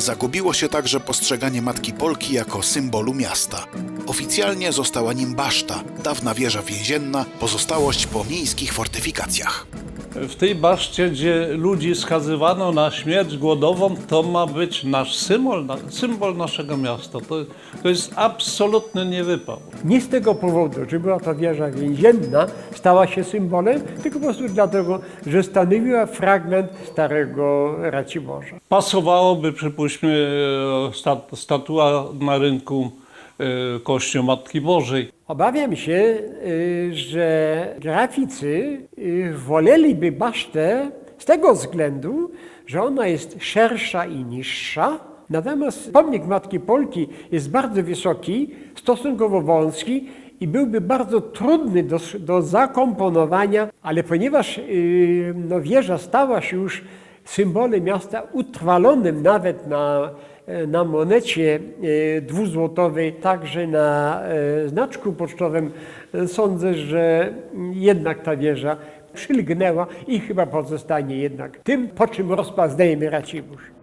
Zagubiło się także postrzeganie Matki Polki jako symbolu miasta. Oficjalnie została nim baszta, dawna wieża więzienna, pozostałość po miejskich fortyfikacjach. W tej baszcie, gdzie ludzi skazywano na śmierć głodową, to ma być nasz symbol, symbol naszego miasta. To, to jest absolutny niewypał. Nie z tego powodu, że była to wieża więzienna, stała się symbolem, tylko po prostu dlatego, że stanowiła fragment starego Raciborza. Pasowałoby, przypuśćmy, e, stat, statua na rynku Kościół Matki Bożej. Obawiam się, y, że graficy y, woleliby basztę z tego względu, że ona jest szersza i niższa. Natomiast pomnik Matki Polki jest bardzo wysoki, stosunkowo wąski i byłby bardzo trudny do, do zakomponowania, ale ponieważ y, no, wieża stała się już symbolem miasta utrwalonym nawet na na monecie e, dwuzłotowej, także na e, znaczku pocztowym, e, sądzę, że jednak ta wieża przylgnęła i chyba pozostanie jednak tym, po czym rozpazdejmy Racibórz.